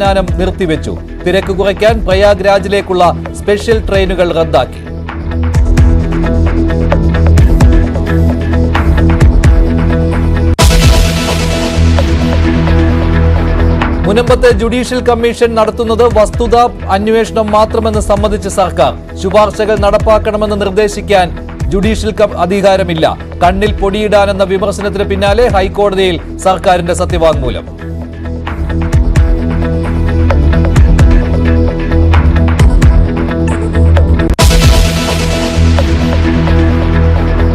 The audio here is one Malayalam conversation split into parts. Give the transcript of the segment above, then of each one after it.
സ്നാനം നിർത്തിവെച്ചു. തിരക്ക് കുറയ്ക്കാൻ പ്രയാഗ്രാജിലേക്കുള്ള സ്പെഷ്യൽ ട്രെയിനുകൾ റദ്ദാക്കി. മുനമ്പത്തെ ജുഡീഷ്യൽ കമ്മീഷൻ നടത്തുന്നത് വസ്തുതാ അന്വേഷണം മാത്രമെന്ന് സമ്മതിച്ച സർക്കാർ. ശുപാർശകൾ നടപ്പാക്കണമെന്ന് നിർദ്ദേശിക്കാൻ ജുഡീഷ്യൽ അധികാരമില്ല. കണ്ണിൽ പൊടിയിടാനെന്ന വിമർശനത്തിന് പിന്നാലെ ഹൈക്കോടതിയിൽ സർക്കാരിന്റെ സത്യവാങ്മൂലം.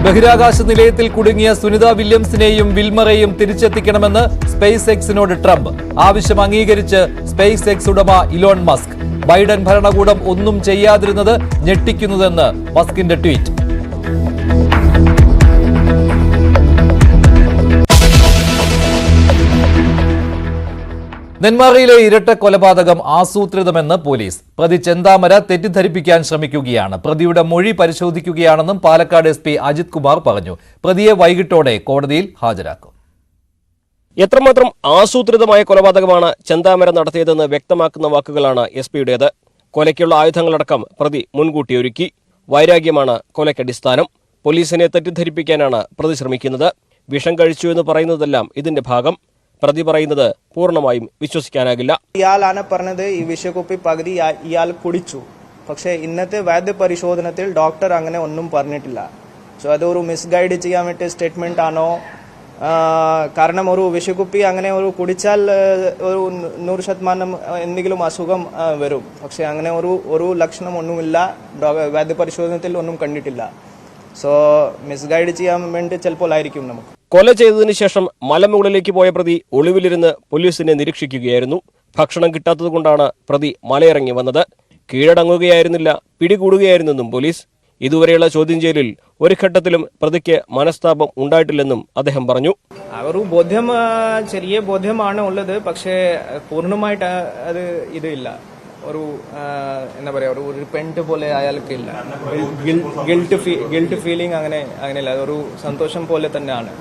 ബഹിരാകാശ നിലയത്തിൽ കുടുങ്ങിയ സുനിത വില്യംസിനെയും വിൽമറേയും തിരിച്ചെത്തിക്കണമെന്ന് സ്പേസ് എക്സിനോട് ട്രംപ്. ആവശ്യം അംഗീകരിച്ച് സ്പേസ് എക്സ് ഉടമ ഇലോൺ മസ്ക്. ബൈഡൻ ഭരണകൂടം ഒന്നും ചെയ്യാതിരുന്നത് ഞെട്ടിക്കുന്നതെന്ന് മസ്കിന്റെ ട്വീറ്റ്. നെന്മാറയിലെ ഇരട്ട കൊലപാതകം ആസൂത്രിതമെന്ന് പോലീസ്. പ്രതി ചെന്താമര തെറ്റിദ്ധരിപ്പിക്കാൻ ശ്രമിക്കുകയാണ്. പ്രതിയുടെ മൊഴി പരിശോധിക്കുകയാണെന്നും പാലക്കാട് എസ് പി അജിത് കുമാർ പറഞ്ഞു. പ്രതിയെ വൈകിട്ടോടെ കോടതിയിൽ ഹാജരാക്കും. എത്രമാത്രം ആസൂത്രിതമായ കൊലപാതകമാണ് ചെന്താമര നടത്തിയതെന്ന് വ്യക്തമാക്കുന്ന വാക്കുകളാണ് എസ് പിയുടേത്. കൊലയ്ക്കുള്ള ആയുധങ്ങളടക്കം പ്രതി മുൻകൂട്ടി ഒരുക്കി വൈരാഗ്യമാണ് കൊലയ്ക്കടിസ്ഥാനം പോലീസിനെ തെറ്റിദ്ധരിപ്പിക്കാനാണ് പ്രതി ശ്രമിക്കുന്നത്. വിഷം കഴിച്ചു എന്ന് പറയുന്നതെല്ലാം ഇതിന്റെ ഭാഗം. പ്രതി പറയുന്നത് പൂർണമായും വിശ്വസിക്കാനാകില്ല. ഇയാളാണ് പറഞ്ഞത് ഈ വിഷക്കുപ്പി പകുതി ഇയാൾ കുടിച്ചു. പക്ഷേ ഇന്നത്തെ വൈദ്യ പരിശോധനത്തിൽ ഡോക്ടർ അങ്ങനെ ഒന്നും പറഞ്ഞിട്ടില്ല. സോ അതൊരു മിസ്ഗൈഡ് ചെയ്യാൻ വേണ്ടി സ്റ്റേറ്റ്മെന്റ് ആണോ? കാരണം ഒരു വിഷക്കുപ്പി അങ്ങനെ ഒരു കുടിച്ചാൽ ഒരു നൂറ് ശതമാനം എന്തെങ്കിലും അസുഖം വരും. പക്ഷെ അങ്ങനെ ഒരു ഒരു ലക്ഷണം ഒന്നുമില്ല. വൈദ്യ പരിശോധനത്തിൽ ഒന്നും കണ്ടിട്ടില്ല. സോ മിസ്ഗൈഡ് ചെയ്യാൻ വേണ്ടി ചിലപ്പോൾ ആയിരിക്കും നമുക്ക്. കൊല ചെയ്തതിനു ശേഷം മലമുകളിലേക്ക് പോയ പ്രതി ഒളിവിലിരുന്ന് പോലീസിനെ നിരീക്ഷിക്കുകയായിരുന്നു. ഭക്ഷണം കിട്ടാത്തതുകൊണ്ടാണ് പ്രതി മലയിറങ്ങി വന്നത്. കീഴടങ്ങുകയായിരുന്നില്ല പിടികൂടുകയായിരുന്നെന്നും പോലീസ്. ഇതുവരെയുള്ള ചോദ്യം ചെയ്യലിൽ ഒരു ഘട്ടത്തിലും പ്രതിക്ക് മനസ്താപം ഉണ്ടായിട്ടില്ലെന്നും അദ്ദേഹം പറഞ്ഞു. ഒരു ബോധ്യം ചെറിയ ബോധ്യമാണ് ഉള്ളത്. പക്ഷേ പൂർണമായിട്ട് അത് ഇതില്ല. ഒരു എന്താ പറയാ ഒരു റിപ്പെന്റ് പോലെ അയാൾക്ക് ഇല്ല ഗിൽട്ട് ഗിൽട്ട് ഫീലിംഗ് അങ്ങനെ അങ്ങനെയില്ല. ഒരു സന്തോഷം പോലെ തന്നെയാണ്.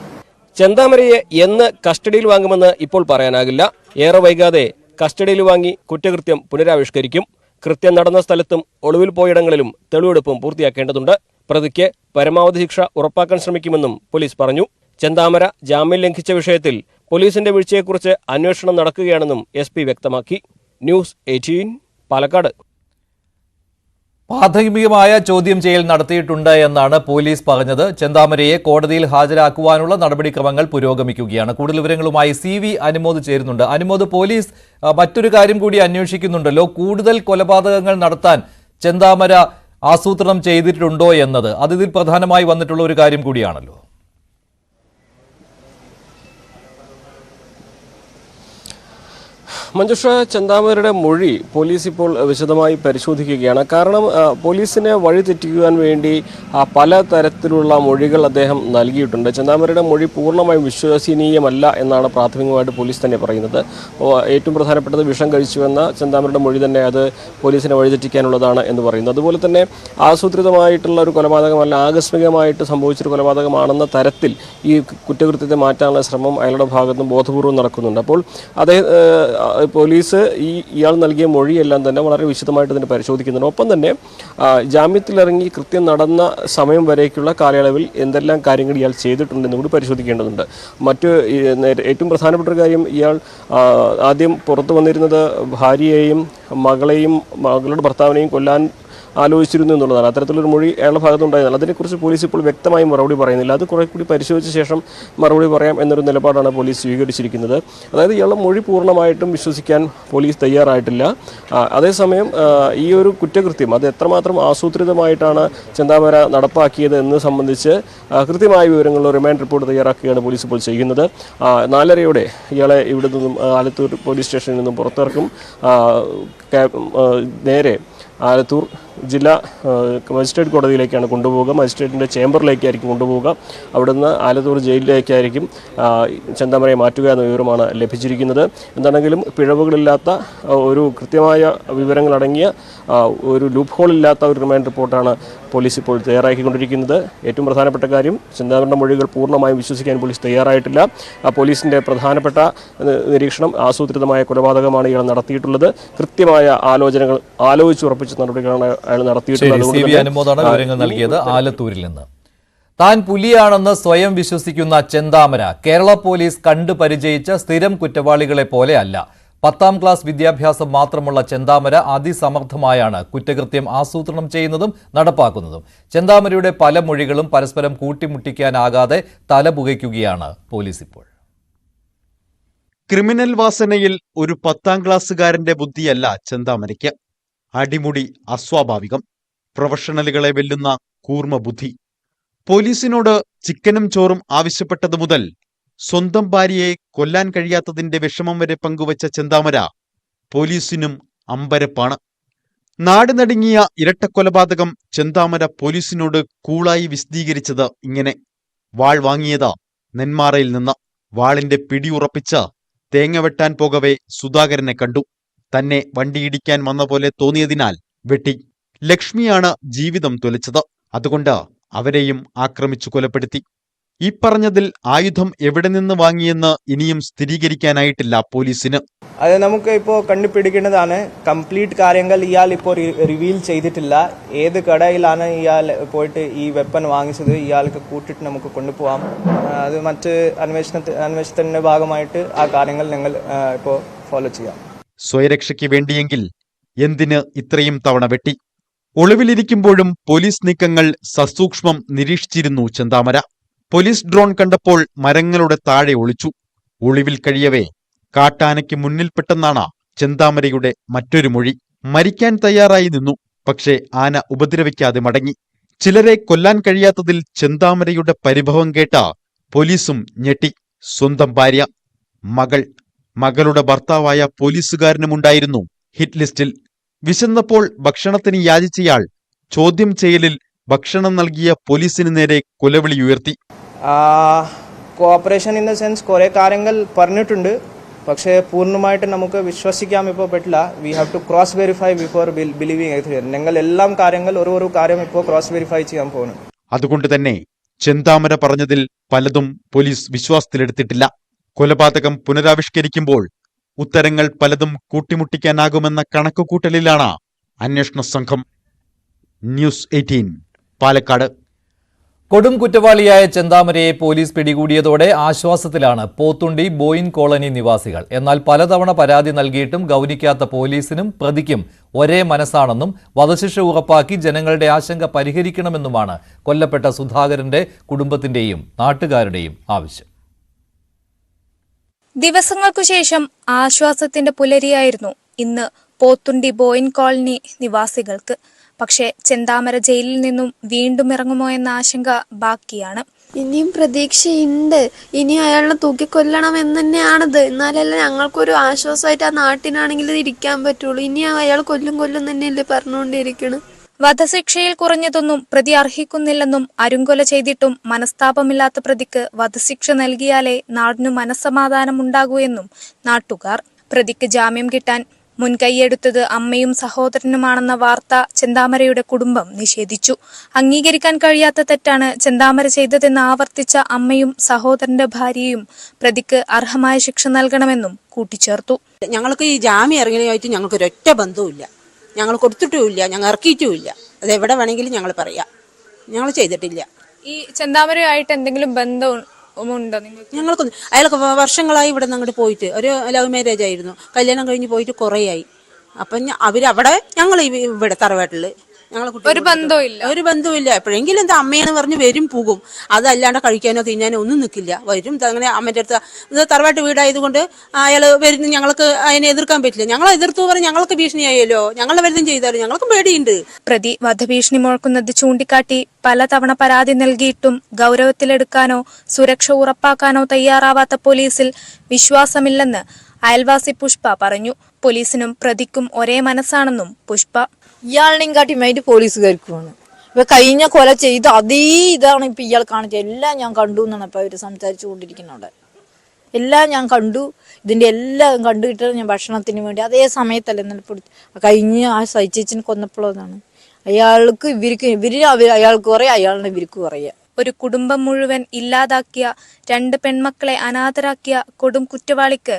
ചെന്താമരയെ എന്ന് കസ്റ്റഡിയിൽ വാങ്ങുമെന്ന് ഇപ്പോൾ പറയാനാകില്ല. ഏറെ വൈകാതെ കസ്റ്റഡിയിൽ വാങ്ങി കുറ്റകൃത്യം പുനരാവിഷ്കരിക്കും. കൃത്യം നടന്ന സ്ഥലത്തും ഒളിവിൽ പോയിടങ്ങളിലും തെളിവെടുപ്പും പൂർത്തിയാക്കേണ്ടതുണ്ട്. പ്രതിക്ക് പരമാവധി ശിക്ഷ ഉറപ്പാക്കാൻ ശ്രമിക്കുമെന്നും പോലീസ് പറഞ്ഞു. ചെന്താമര ജാമ്യം ലംഘിച്ച വിഷയത്തിൽ പോലീസിന്റെ വീഴ്ചയെക്കുറിച്ച് അന്വേഷണം നടക്കുകയാണെന്നും എസ് വ്യക്തമാക്കി. News eighteen Palakkad. പ്രാഥമികമായ ചോദ്യം ചെയ്യൽ നടത്തിയിട്ടുണ്ട് എന്നാണ് പോലീസ് പറഞ്ഞത്. ചെന്താമരയെ കോടതിയിൽ ഹാജരാക്കുവാനുള്ള നടപടിക്രമങ്ങൾ പുരോഗമിക്കുകയാണ്. കൂടുതൽ വിവരങ്ങളുമായി സി വി അനുമോദ് ചേരുന്നുണ്ട്. അനുമോദ് പോലീസ് മറ്റൊരു കാര്യം കൂടി അന്വേഷിക്കുന്നുണ്ടല്ലോ കൂടുതൽ കൊലപാതകങ്ങൾ നടത്താൻ ചെന്താമര ആസൂത്രണം ചെയ്തിട്ടുണ്ടോ എന്നത്? അതിൽ പ്രധാനമായി വന്നിട്ടുള്ള ഒരു കാര്യം കൂടിയാണല്ലോ. മഞ്ജുഷ ചന്താമരുടെ മൊഴി പോലീസ് ഇപ്പോൾ വിശദമായി പരിശോധിക്കുകയാണ്. കാരണം പോലീസിനെ വഴിതെറ്റിക്കുവാൻ വേണ്ടി പല തരത്തിലുള്ള മൊഴികൾ അദ്ദേഹം നൽകിയിട്ടുണ്ട്. ചന്താമരുടെ മൊഴി പൂർണമായും വിശ്വസനീയമല്ല എന്നാണ് പ്രാഥമികമായിട്ട് പോലീസ് തന്നെ പറയുന്നത്. ഏറ്റവും പ്രധാനപ്പെട്ടത് വിഷം കഴിച്ചുവെന്ന ചന്താമരുടെ മൊഴി തന്നെ അത് പോലീസിനെ വഴിതെറ്റിക്കാനുള്ളതാണ് എന്ന് പറയുന്നു. അതുപോലെ തന്നെ ആസൂത്രിതമായിട്ടുള്ള ഒരു കൊലപാതകമല്ല ആകസ്മികമായിട്ട് സംഭവിച്ചൊരു കൊലപാതകമാണെന്ന തരത്തിൽ ഈ കുറ്റകൃത്യത്തെ മാറ്റാനുള്ള ശ്രമം അയാളുടെ ഭാഗത്തുനിന്ന് ബോധപൂർവം നടക്കുന്നുണ്ട്. അപ്പോൾ അദ്ദേഹം പോലീസ് ഈ ഇയാൾ നൽകിയ മൊഴിയെല്ലാം തന്നെ വളരെ വിശദമായിട്ട് തന്നെ പരിശോധിക്കുന്നുണ്ട്. ഒപ്പം തന്നെ ജാമ്യത്തിലിറങ്ങി കൃത്യം നടന്ന സമയം വരേക്കുള്ള കാലയളവിൽ എന്തെല്ലാം കാര്യങ്ങൾ ഇയാൾ ചെയ്തിട്ടുണ്ടെന്ന് കൂടി പരിശോധിക്കേണ്ടതുണ്ട്. മറ്റ് ഏറ്റവും പ്രധാനപ്പെട്ട ഒരു കാര്യം ഇയാൾ ആദ്യം പുറത്തു വന്നിരുന്നത് ഭാര്യയെയും മകളെയും മകളുടെ ഭർത്താവിനെയും കൊല്ലാൻ ആലോചിച്ചിരുന്നു എന്നുള്ളതാണ്. അത്തരത്തിലൊരു മൊഴി അയാളുടെ ഭാഗത്തുണ്ടായതാണ് അതിനെക്കുറിച്ച് പോലീസ് ഇപ്പോൾ വ്യക്തമായി മറുപടി പറയുന്നില്ല. അത് കുറെ കൂടി പരിശോധിച്ച ശേഷം മറുപടി പറയാം എന്നൊരു നിലപാടാണ് പോലീസ് സ്വീകരിച്ചിരിക്കുന്നത്. അതായത് ഇയാളുടെ മൊഴി പൂർണമായിട്ടും വിശ്വസിക്കാൻ പോലീസ് തയ്യാറായിട്ടില്ല. അതേസമയം ഈ ഒരു കുറ്റകൃത്യം അത് എത്രമാത്രം ആസൂത്രിതമായിട്ടാണ് ചെന്താമര നടപ്പാക്കിയത് എന്ന് സംബന്ധിച്ച് കൃത്യമായ വിവരങ്ങൾ റിമാൻഡ് റിപ്പോർട്ട് തയ്യാറാക്കുകയാണ് പോലീസ് ഇപ്പോൾ ചെയ്യുന്നത്. നാലരയോടെ ഇയാളെ ഇവിടെ നിന്നും ആലത്തൂർ പോലീസ് സ്റ്റേഷനിൽ നിന്നും പുറത്തിറക്കും. നേരെ ആലത്തൂർ ജില്ലാ മജിസ്ട്രേറ്റ് കോടതിയിലേക്കാണ് കൊണ്ടുപോവുക. മജിസ്ട്രേറ്റിന്റെ ചേംബറിലേക്കായിരിക്കും കൊണ്ടുപോവുക. അവിടുന്ന് ആലത്തൂർ ജയിലിലേക്കായിരിക്കും ചെന്താമരയെ മാറ്റുക എന്ന വിവരമാണ് ലഭിച്ചിരിക്കുന്നത്. എന്താണെങ്കിലും പിഴവുകളില്ലാത്ത ഒരു കൃത്യമായ വിവരങ്ങളടങ്ങിയ ഒരു ലൂപ്പ് ഹോളില്ലാത്ത ഒരു റിമാൻഡ് റിപ്പോർട്ടാണ് പോലീസ് ഇപ്പോൾ തയ്യാറാക്കിക്കൊണ്ടിരിക്കുന്നത്. ഏറ്റവും പ്രധാനപ്പെട്ട കാര്യം ചെന്താമരയുടെ മൊഴികൾ പൂർണമായും വിശ്വസിക്കാൻ പോലീസ് തയ്യാറായിട്ടില്ല. പോലീസിന്റെ പ്രധാനപ്പെട്ട നിരീക്ഷണം ആസൂത്രിതമായ കൊലപാതകമാണ് ഇയാൾ നടത്തിയിട്ടുള്ളത്. കൃത്യമായ ആലോചനകൾ ആലോചിച്ചുറപ്പിച്ച നടപടികളാണ് അയാൾ അനുമോദാണ് വിവരങ്ങൾ നൽകിയത് ആലത്തൂരിൽ നിന്ന്. താൻ പുലിയാണെന്ന് സ്വയം വിശ്വസിക്കുന്ന ചെന്താമര കേരള പോലീസ് കണ്ടു പരിചയിച്ച സ്ഥിരം കുറ്റവാളികളെ പോലെയല്ല. പത്താം ക്ലാസ് വിദ്യാഭ്യാസം മാത്രമുള്ള ചെന്താമര അതിസമർത്ഥമായാണ് കുറ്റകൃത്യം ആസൂത്രണം ചെയ്യുന്നതും നടപ്പാക്കുന്നതും. ചെന്താമരയുടെ പല മൊഴികളും പരസ്പരം കൂട്ടിമുട്ടിക്കാനാകാതെ തലപുകയ്ക്കുകയാണ് പോലീസ് ഇപ്പോൾ. ക്രിമിനൽ വാസനയിൽ ഒരു പത്താം ക്ലാസ്സുകാരന്റെ ബുദ്ധിയല്ല ചെന്താമരയ്ക്ക്. അടിമുടി അസ്വാഭാവികം പ്രൊഫഷണലുകളെ വെല്ലുന്ന കൂർമ്മ ബുദ്ധി പോലീസിനോട് ചിക്കനും ചോറും ആവശ്യപ്പെട്ടതു മുതൽ സ്വന്തം ഭാര്യയെ കൊല്ലാൻ കഴിയാത്തതിന്റെ വിഷമം വരെ പങ്കുവച്ച ചെന്താമര പോലീസിനും അമ്പരപ്പാണ്. നാട് നടുങ്ങിയ ഇരട്ടക്കൊലപാതകം ചെന്താമര പോലീസിനോട് കൂളായി വിശദീകരിച്ചത് ഇങ്ങനെ. വാൾ വാങ്ങിയത് നെന്മാറയിൽ നിന്ന്. വാളിന്റെ പിടിയുറപ്പിച്ച് തേങ്ങ വെട്ടാൻ പോകവെ സുധാകരനെ കണ്ടു. തന്നെ വണ്ടിയിടിക്കാൻ വന്ന പോലെ തോന്നിയതിനാൽ വെട്ടി. ലക്ഷ്മിയാണ് ജീവിതം തുലച്ചത്. അതുകൊണ്ട് അവരെയും ആക്രമിച്ചു കൊലപ്പെടുത്തി. ഈ പറഞ്ഞതിൽ ആയുധം എവിടെ നിന്ന് വാങ്ങിയെന്ന് ഇനിയും സ്ഥിരീകരിക്കാനായിട്ടില്ല പോലീസിന്. അത് നമുക്ക് ഇപ്പോൾ കണ്ടുപിടിക്കേണ്ടതാണ്. കംപ്ലീറ്റ് കാര്യങ്ങൾ ഇയാൾ ഇപ്പോൾ റിവീൽ ചെയ്തിട്ടില്ല. ഏത് കടയിലാണ് ഇയാൾ പോയിട്ട് ഈ വെപ്പൺ വാങ്ങിച്ചത് ഇയാൾക്ക് കൂട്ടിട്ട് നമുക്ക് കൊണ്ടുപോകാം അത് മറ്റ് അന്വേഷണ അന്വേഷണത്തിന്റെ ഭാഗമായിട്ട് ആ കാര്യങ്ങൾ ഞങ്ങൾ ഇപ്പോൾ ഫോളോ ചെയ്യാം. സ്വയരക്ഷയ്ക്ക് വേണ്ടിയെങ്കിൽ എന്തിന് ഇത്രയും തവണ വെട്ടി? ഒളിവിലിരിക്കുമ്പോഴും പോലീസ് നീക്കങ്ങൾ സസൂക്ഷ്മം നിരീക്ഷിച്ചിരുന്നു ചെന്താമര. പോലീസ് ഡ്രോൺ കണ്ടപ്പോൾ മരങ്ങളുടെ താഴെ ഒളിച്ചു. ഒളിവിൽ കഴിയവേ കാട്ടാനയ്ക്ക് മുന്നിൽപ്പെട്ടെന്നാണ് ചെന്താമരയുടെ മറ്റൊരു മൊഴി. മരിക്കാൻ തയ്യാറായി നിന്നു പക്ഷേ ആന ഉപദ്രവിക്കാതെ മടങ്ങി. ചിലരെ കൊല്ലാൻ കഴിയാത്തതിൽ ചെന്താമരയുടെ പരിഭവം കേട്ട പോലീസും ഞെട്ടി. സ്വന്തം ഭാര്യ മകൾ മകളുടെ ഭർത്താവായ പോലീസുകാരനുമുണ്ടായിരുന്നു ഹിറ്റ് ലിസ്റ്റിൽ വിശന്നപ്പോൾ ഭക്ഷണത്തിന് യാചിച്ചയാൾ ചോദ്യം ചെയ്യലിൽ ഭക്ഷണം നൽകിയ പോലീസിന് നേരെ കൊലവിളി ഉയർത്തി. കോപ്പറേഷൻ ഇൻ ദ സെൻസ് കുറേ കാര്യങ്ങൾ പറഞ്ഞിട്ടുണ്ട്. പക്ഷേ പൂർണമായിട്ട് നമുക്ക് വിശ്വസിക്കാൻ ഇപ്പോൾ പറ്റില്ല. We have to cross verify before believing ഞങ്ങൾ എല്ലാം കാര്യങ്ങൾ ഓരോ ഓരോ കാര്യം ഇപ്പോൾ ക്രോസ് വെരിഫൈ ചെയ്യാൻ പോകുന്നു അതുകൊണ്ട് തന്നെ ചെന്താമര പറഞ്ഞതിൽ പലതും പോലീസ് വിശ്വാസത്തിലെടുത്തിട്ടില്ല. കൊലപാതകം പുനരാവിഷ്കരിക്കുമ്പോൾ ഉത്തരങ്ങൾ പലതും കൂട്ടിമുട്ടിക്കാനാകുമെന്ന കണക്കുകൂട്ടലിലാണ് അന്വേഷണ സംഘം. News eighteen Palakkad. കൊടും കുറ്റവാളിയായ ചെന്താമരയെ പോലീസ് പിടികൂടിയതോടെ ആശ്വാസത്തിലാണ് പോത്തുണ്ടി ബോയിൻ കോളനി നിവാസികൾ. എന്നാൽ പലതവണ പരാതി നൽകിയിട്ടും ഗൗനിക്കാത്ത പോലീസിനും പ്രതിക്കും ഒരേ മനസ്സാണെന്നും വധശിക്ഷ ഉറപ്പാക്കി ജനങ്ങളുടെ ആശങ്ക പരിഹരിക്കണമെന്നുമാണ് കൊല്ലപ്പെട്ട സുധാകരന്റെ കുടുംബത്തിന്റെയും നാട്ടുകാരുടെയും ആവശ്യം. ദിവസങ്ങൾക്കു ശേഷം ആശ്വാസത്തിന്റെ പുലരിയായിരുന്നു ഇന്ന് പോത്തുണ്ടി ബോയിൻ കോളനി നിവാസികൾക്ക്. പക്ഷേ ചെന്താമര ജയിലിൽ നിന്നും വീണ്ടും ഇറങ്ങുമോ എന്ന ആശങ്ക ബാക്കിയാണ്. ഇനിയും പ്രതീക്ഷയുണ്ട്. ഇനി അയാളെ തൂക്കിക്കൊല്ലണം എന്ന് തന്നെയാണത് എന്നാലല്ലേ ഞങ്ങൾക്കൊരു ആശ്വാസമായിട്ട് ആ നാട്ടിനാണെങ്കിൽ ഇരിക്കാൻ പറ്റുള്ളൂ. ഇനി അയാൾ കൊല്ലും കൊല്ലും തന്നെയല്ലേ പറഞ്ഞുകൊണ്ടിരിക്കണം. വധശിക്ഷയിൽ കുറഞ്ഞതൊന്നും പ്രതി അർഹിക്കുന്നില്ലെന്നും അരുങ്കൊല ചെയ്തിട്ടും മനസ്താപമില്ലാത്ത പ്രതിക്ക് വധശിക്ഷ നൽകിയാലേ നാടിനു മനസ്സമാധാനമുണ്ടാകൂ എന്നും നാട്ടുകാർ. പ്രതിക്ക് ജാമ്യം കിട്ടാൻ മുൻകൈയെടുത്തത് അമ്മയും സഹോദരനുമാണെന്ന വാർത്ത ചെന്താമരയുടെ കുടുംബം നിഷേധിച്ചു. അംഗീകരിക്കാൻ കഴിയാത്ത തെറ്റാണ് ചെന്താമര ചെയ്തതെന്ന് ആവർത്തിച്ച അമ്മയും സഹോദരന്റെ ഭാര്യയും പ്രതിക്ക് അർഹമായ ശിക്ഷ നൽകണമെന്നും കൂട്ടിച്ചേർത്തു. ഞങ്ങൾക്ക് ഈ ജാമ്യം ഇറങ്ങിയായിട്ട് ഞങ്ങൾക്ക് ഒരൊറ്റ ബന്ധവുമില്ല. ഞങ്ങൾ കൊടുത്തിട്ടുമില്ല ഞങ്ങൾ ഇറക്കിയിട്ടുമില്ല. അത് എവിടെ വേണമെങ്കിലും ഞങ്ങൾ പറയാം. ഞങ്ങൾ ചെയ്തിട്ടില്ല. ഈ ചെന്താമരയായിട്ട് എന്തെങ്കിലും നിങ്ങൾക്ക്? ഞങ്ങൾക്കൊന്നും അയാൾക്ക് വർഷങ്ങളായി ഇവിടെ നിന്ന് അങ്ങോട്ട് പോയിട്ട് ഒരു ലവ് മാരേജ് ആയിരുന്നു. കല്യാണം കഴിഞ്ഞ് പോയിട്ട് കുറേയായി. അപ്പം അവരവിടെ ഞങ്ങൾ ഇവിടെ തറവാട്ടിൽ ഞങ്ങളെ കുട്ടി ഒരു ബന്ധമില്ല ഒരു ബന്ധമില്ല എപ്പോഴെങ്കിലും എന്താ അമ്മയെന്ന് പറഞ്ഞ് വരും പോകും. അതല്ലാണ്ട് കഴിക്കാനോ തിന്നാനോ ഒന്നും നിൽക്കില്ല വരും അങ്ങനെ അമ്മന്റെ അടുത്ത് ഇത് തറവാട്ട് വീടായതുകൊണ്ട് അയാൾ വരുന്ന. ഞങ്ങൾക്ക് അതിനെ എതിർക്കാൻ പറ്റില്ല. ഞങ്ങൾ എതിർത്തു പറഞ്ഞ് ഞങ്ങൾക്ക് ഭീഷണിയായല്ലോ. ഞങ്ങൾ വലുതും ചെയ്താലും ഞങ്ങൾക്കും പേടിയുണ്ട്. പ്രതി വധഭീഷണി മുഴക്കുന്നത് ചൂണ്ടിക്കാട്ടി പലതവണ പരാതി നൽകിയിട്ടും ഗൗരവത്തിലെടുക്കാനോ സുരക്ഷ ഉറപ്പാക്കാനോ തയ്യാറാവാത്ത പോലീസിൽ വിശ്വാസമില്ലെന്ന് അയൽവാസി പുഷ്പ പറഞ്ഞു. പോലീസിനും പ്രതിക്കും ഒരേ മനസ്സാണെന്നും പുഷ്പ ഇയാളിനെയും കാട്ടി മൈൻഡ് പോലീസുകാർക്കുമാണ് ഇപ്പൊ കഴിഞ്ഞ കൊല ചെയ്ത അതേ ഇതാണ് ഇപ്പൊ ഇയാൾ കാണിച്ചത്. എല്ലാം ഞാൻ കണ്ടു എന്നാണ് ഇപ്പൊ അവർ സംസാരിച്ചു കൊണ്ടിരിക്കുന്നത് എല്ലാം ഞാൻ കണ്ടു. ഇതിന്റെ എല്ലാം കണ്ടുകിട്ടത് ഞാൻ ഭക്ഷണത്തിന് വേണ്ടി. അതേ സമയത്തല്ല ഇന്നലെ കഴിഞ്ഞ ആ സൈച്ചേച്ചിന് കൊന്നപ്പോഴതാണ് അയാൾക്ക് ഇവർക്ക് ഇവർ അയാൾക്ക് പറയാം അയാളിനെ ഇവർക്ക് പറയാം ഒരു കുടുംബം മുഴുവൻ ഇല്ലാതാക്കിയ രണ്ട് പെൺമക്കളെ അനാഥരാക്കിയ കൊടും കുറ്റവാളിക്ക്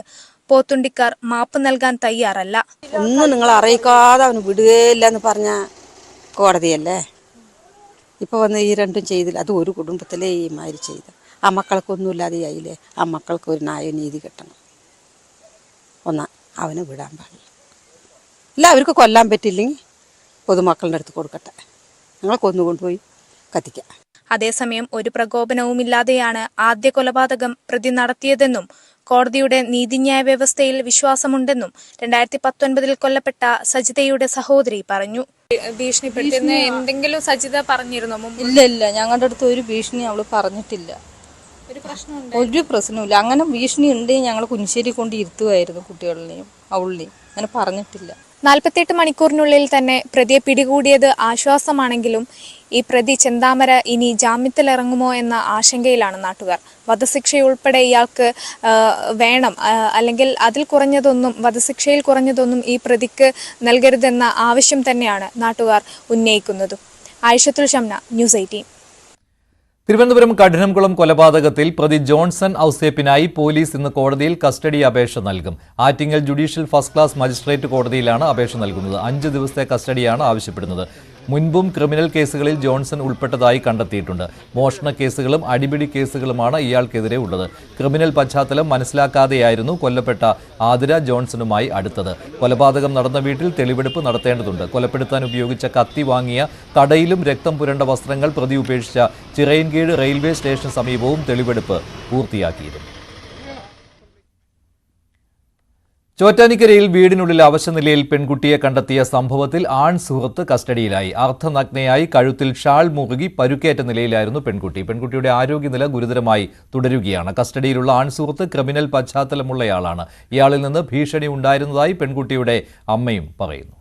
പോത്തുണ്ടിക്കാർ മാപ്പ് നൽകാൻ തയ്യാറല്ല. ഒന്നും നിങ്ങൾ അറിയിക്കാതെ അവന് വിടുകയില്ല എന്ന് പറഞ്ഞ കോടതിയല്ലേ? ഇപ്പൊ വന്ന് ഈ രണ്ടും ചെയ്തില്ല. അത് ഒരു കുടുംബത്തിലെ ഈ മാതിരി ചെയ്ത്. ആ മക്കൾക്കൊന്നുമില്ലാതെ ആയില്ലേ? ആ മക്കൾക്ക് ഒരു ന്യായനീതി കിട്ടണം. ഒന്നാ അവന് വിടാൻ പാടില്ല. ഇല്ല അവർക്ക് കൊല്ലാൻ പറ്റില്ലെങ്കിൽ പൊതുമക്കളുടെ അടുത്ത് കൊടുക്കട്ടെ. ഞങ്ങൾ കൊന്നുകൊണ്ടുപോയി കത്തിക്കാം. അതേസമയം ഒരു പ്രകോപനവുമില്ലാതെയാണ് ആദ്യ കൊലപാതകം പ്രതി നടത്തിയതെന്നും കോടതിയുടെ നീതിന്യായ വ്യവസ്ഥയിൽ വിശ്വാസമുണ്ടെന്നും രണ്ടായിരത്തി പത്തൊൻപതിൽ കൊല്ലപ്പെട്ട സജിതയുടെ സഹോദരി പറഞ്ഞു. ഭീഷണിപ്പെടുത്തുന്ന എന്തെങ്കിലും സജിത പറഞ്ഞിരുന്നോ മുമ്പ്? ഇല്ല ഇല്ല. ഞങ്ങളുടെ അടുത്ത് ഒരു ഭീഷണി അവൾ പറഞ്ഞിട്ടില്ല. ഒരു പ്രശ്നമില്ല ഒരു പ്രശ്നവുമില്ല. അങ്ങനെ ഭീഷണി ഉണ്ടെങ്കിൽ ഞങ്ങൾ കുനിശ്ശേരി കൊണ്ട് ഇരുത്തുമായിരുന്നു കുട്ടികളിനെയും അവളിനെയും അങ്ങനെ പറഞ്ഞിട്ടില്ല. നാൽപ്പത്തിയെട്ട് മണിക്കൂറിനുള്ളിൽ തന്നെ പ്രതിയെ പിടികൂടിയത് ആശ്വാസമാണെങ്കിലും ഈ പ്രതി ചെന്താമര ഇനി ജാമ്യത്തിലിറങ്ങുമോ എന്ന ആശങ്കയിലാണ് നാട്ടുകാർ. വധശിക്ഷയുൾപ്പെടെ ഇയാൾക്ക് വേണം അല്ലെങ്കിൽ അതിൽ കുറഞ്ഞതൊന്നും വധശിക്ഷയിൽ കുറഞ്ഞതൊന്നും ഈ പ്രതിക്ക് നൽകരുതെന്ന ആവശ്യം തന്നെയാണ് നാട്ടുകാർ ഉന്നയിക്കുന്നതും. Ayishathul Shamna news eighteen. Thiruvananthapuram Kadinamkulam കൊലപാതകത്തിൽ പ്രതി ജോൺസൺ ഔസേപ്പിനായി പോലീസ് ഇന്ന് കോടതിയിൽ കസ്റ്റഡി അപേക്ഷ നൽകും. Attingal judicial first class magistrate കോടതിയിലാണ് അപേക്ഷ നൽകുന്നത്. അഞ്ച് ദിവസത്തെ കസ്റ്റഡിയാണ് ആവശ്യപ്പെടുന്നത്. മുൻപും ക്രിമിനൽ കേസുകളിൽ ജോൺസൺ ഉൾപ്പെട്ടതായി കണ്ടെത്തിയിട്ടുണ്ട്. മോഷണ കേസുകളും അടിപിടി കേസുകളുമാണ് ഇയാൾക്കെതിരെ ഉള്ളത്. ക്രിമിനൽ പശ്ചാത്തലം മനസ്സിലാക്കാതെയായിരുന്നു കൊല്ലപ്പെട്ട ആതിര ജോൺസണുമായി അടുത്തത്. കൊലപാതകം നടന്ന വീട്ടിൽ തെളിവെടുപ്പ് നടത്തേണ്ടതുണ്ട്. കൊലപ്പെടുത്താൻ ഉപയോഗിച്ച കത്തി വാങ്ങിയ കടയിലും രക്തം പുരണ്ട വസ്ത്രങ്ങൾ പ്രതി ഉപേക്ഷിച്ച ചിറയൻകീഴ് റെയിൽവേ സ്റ്റേഷന് സമീപവും തെളിവെടുപ്പ് പൂർത്തിയാക്കിയിരുന്നു. ചോറ്റാനിക്കരയിൽ വീടിനുള്ളിൽ അവശനിലയിൽ പെൺകുട്ടിയെ കണ്ടെത്തിയ സംഭവത്തിൽ ആൺ സുഹൃത്ത് കസ്റ്റഡിയിലായി. അർദ്ധനഗ്നയായി കഴുത്തിൽ ഷാൾ മുറുകി പരുക്കേറ്റ നിലയിലായിരുന്നു പെൺകുട്ടി. പെൺകുട്ടിയുടെ ആരോഗ്യനില ഗുരുതരമായി തുടരുകയാണ്. കസ്റ്റഡിയിലുള്ള ആൺ സുഹൃത്ത് ക്രിമിനൽ പശ്ചാത്തലമുള്ളയാളാണ്. ഇയാളിൽ നിന്ന് ഭീഷണി ഉണ്ടായിരുന്നതായി പെൺകുട്ടിയുടെ അമ്മയും പറയുന്നു.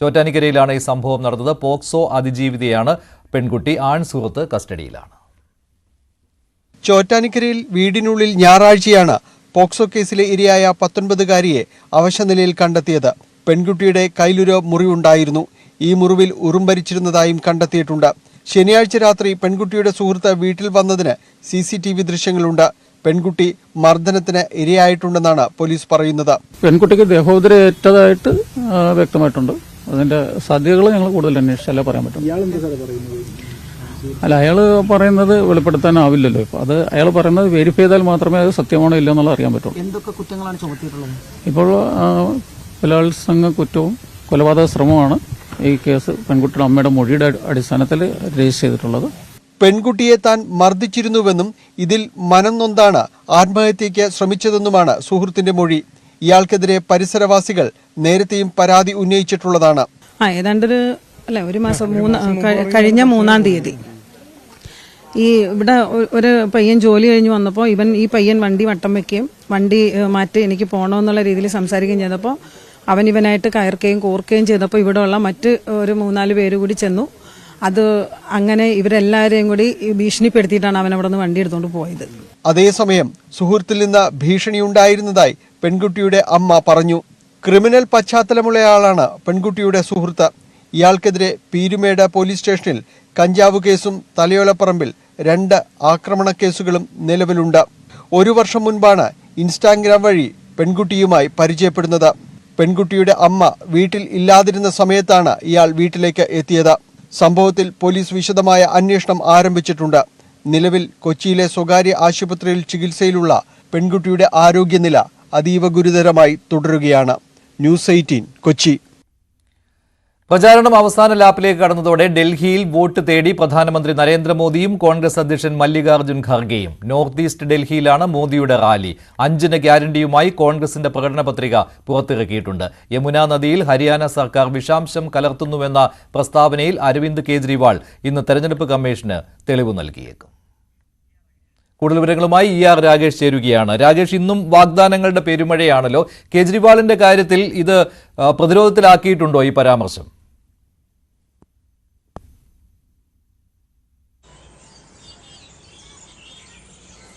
ചോറ്റാനിക്കരയിലാണ് ഈ സംഭവം നടന്നത്. പോക്സോ അതിജീവിതയാണ് പെൺകുട്ടി ആൺ സുഹൃത്ത് കസ്റ്റഡിയിലാണ്. ചോറ്റാനിക്കരയിൽ വീടിനുള്ളിൽ ഞായറാഴ്ചയാണ് പോക്സോ കേസിലെ ഇരയായ പത്തൊൻപതുകാരിയെ അവശനിലയിൽ കണ്ടെത്തിയത്. പെൺകുട്ടിയുടെ കയ്യിലൊരു മുറിവുണ്ടായിരുന്നു. ഈ മുറിവിൽ ഉറുമ്പരിച്ചിരുന്നതായും കണ്ടെത്തിയിട്ടുണ്ട്. ശനിയാഴ്ച രാത്രി പെൺകുട്ടിയുടെ സുഹൃത്ത് വീട്ടിൽ വന്നതിന് സി സി ടി വി ദൃശ്യങ്ങളുണ്ട്. പെൺകുട്ടി മർദ്ദനത്തിന് ഇരയായിട്ടുണ്ടെന്നാണ് പോലീസ് പറയുന്നത്. പെൺകുട്ടിക്ക് ദേഹോദരേറ്റതായിട്ട് വ്യക്തമായിട്ടുണ്ട്. അതിന്റെ സാധ്യതകൾ ഞങ്ങൾ കൂടുതൽ അന്വേഷിച്ചല്ലേ പറയാൻ പറ്റും. അല്ല അയാൾ പറയുന്നത് വെളിപ്പെടുത്താനാവില്ലല്ലോ. ഇപ്പൊ അത് അയാൾ പറയുന്നത് വെരിഫൈ ചെയ്താൽ മാത്രമേ അത് സത്യമാണോ ഇല്ലയോ എന്നുള്ളത് അറിയാൻ പറ്റുള്ളൂ. എന്തൊക്കെ കുറ്റങ്ങളാണ് ചുമത്തിയിട്ടുള്ളത്? ഇപ്പോൾ ബലാത്സംഗ കുറ്റവും കൊലപാതക ശ്രമവുമാണ് ഈ കേസ് പെൺകുട്ടിയുടെ അമ്മയുടെ മൊഴിയുടെ അടിസ്ഥാനത്തിൽ രജിസ്റ്റർ ചെയ്തിട്ടുള്ളത്. പെൺകുട്ടിയെ താൻ മർദ്ദിച്ചിരുന്നുവെന്നും ഇതിൽ മനം നൊന്താണ് ആത്മഹത്യയ്ക്ക് ശ്രമിച്ചതെന്നുമാണ് സുഹൃത്തിന്റെ മൊഴി. ഇയാൾക്കെതിരെ പരിസരവാസികൾ നേരത്തെയും പരാതി ഉന്നയിച്ചിട്ടുള്ളതാണ്. ആ ഏതാണ്ടൊരു അല്ല ഒരു മാസം മൂന്ന് കഴിഞ്ഞ മൂന്നാം തീയതി. ഈ ഇവിടെ ഒരു പയ്യൻ ജോലി കഴിഞ്ഞ് വന്നപ്പോൾ ഇവൻ ഈ പയ്യൻ വണ്ടി വട്ടം വെക്കുകയും വണ്ടി മാറ്റി എനിക്ക് പോകണമെന്നുള്ള രീതിയിൽ സംസാരിക്കുകയും ചെയ്തപ്പോൾ അവൻ ഇവനായിട്ട് കയർക്കുകയും കോർക്കുകയും ചെയ്തപ്പോൾ ഇവിടെയുള്ള മറ്റ് ഒരു മൂന്നാൽ പേര് കൂടി ചെന്നു. അത് അങ്ങനെ ഇവരെല്ലാവരെയും കൂടി ഭീഷണിപ്പെടുത്തിയിട്ടാണ് അവൻ അവിടെ നിന്ന് വണ്ടി എടുത്തുകൊണ്ട് പോയത്. അതേസമയം സുഹൃത്തിൽ നിന്ന് ഭീഷണിയുണ്ടായിരുന്നതായി പെൺകുട്ടിയുടെ അമ്മ പറഞ്ഞു. ക്രിമിനൽ പശ്ചാത്തലമുള്ളയാളാണ് പെൺകുട്ടിയുടെ സുഹൃത്ത്. ഇയാൾക്കെതിരെ പീരുമേട് പോലീസ് സ്റ്റേഷനിൽ കഞ്ചാവ് കേസും തലയോലപ്പറമ്പിൽ രണ്ട് ആക്രമണ കേസുകളും നിലവിലുണ്ട്. ഒരു വർഷം മുൻപാണ് ഇൻസ്റ്റാഗ്രാം വഴി പെൺകുട്ടിയുമായി പരിചയപ്പെടുന്നത്. പെൺകുട്ടിയുടെ അമ്മ വീട്ടിൽ ഇല്ലാതിരുന്ന സമയത്താണ് ഇയാൾ വീട്ടിലേക്ക് എത്തിയത്. സംഭവത്തിൽ പോലീസ് വിശദമായ അന്വേഷണം ആരംഭിച്ചിട്ടുണ്ട്. നിലവിൽ കൊച്ചിയിലെ സ്വകാര്യ ആശുപത്രിയിൽ ചികിത്സയിലുള്ള പെൺകുട്ടിയുടെ ആരോഗ്യനില അതീവ ഗുരുതരമായി തുടരുകയാണ്. News eighteen Kochi. പ്രചാരണം അവസാന ലാപ്പിലേക്ക് കടന്നതോടെ ഡൽഹിയിൽ വോട്ട് തേടി പ്രധാനമന്ത്രി നരേന്ദ്രമോദിയും കോൺഗ്രസ് അധ്യക്ഷൻ മല്ലികാർജുൻ ഖാർഗെയും. നോർത്ത് ഈസ്റ്റ് ഡൽഹിയിലാണ് മോദിയുടെ റാലി. അഞ്ചിന് ഗ്യാരണ്ടിയുമായി കോൺഗ്രസിന്റെ പ്രകടന പത്രിക പുറത്തിറക്കിയിട്ടുണ്ട്. യമുനാ നദിയിൽ ഹരിയാന സർക്കാർ വിഷാംശം കലർത്തുന്നുവെന്ന പ്രസ്താവനയിൽ അരവിന്ദ് കെജ്രിവാൾ ഇന്ന് തെരഞ്ഞെടുപ്പ് കമ്മീഷന് തെളിവ് നൽകിയേക്കും. കൂടുതൽ വിവരങ്ങളുമായി ഇ ആർ രാകേഷ് ചേരുകയാണ്. രാകേഷ് ഇന്നും വാഗ്ദാനങ്ങളുടെ പെരുമഴയാണല്ലോ. കേജ്രിവാളിന്റെ കാര്യത്തിൽ ഇത് പ്രതിരോധത്തിലാക്കിയിട്ടുണ്ടോ ഈ പരാമർശം?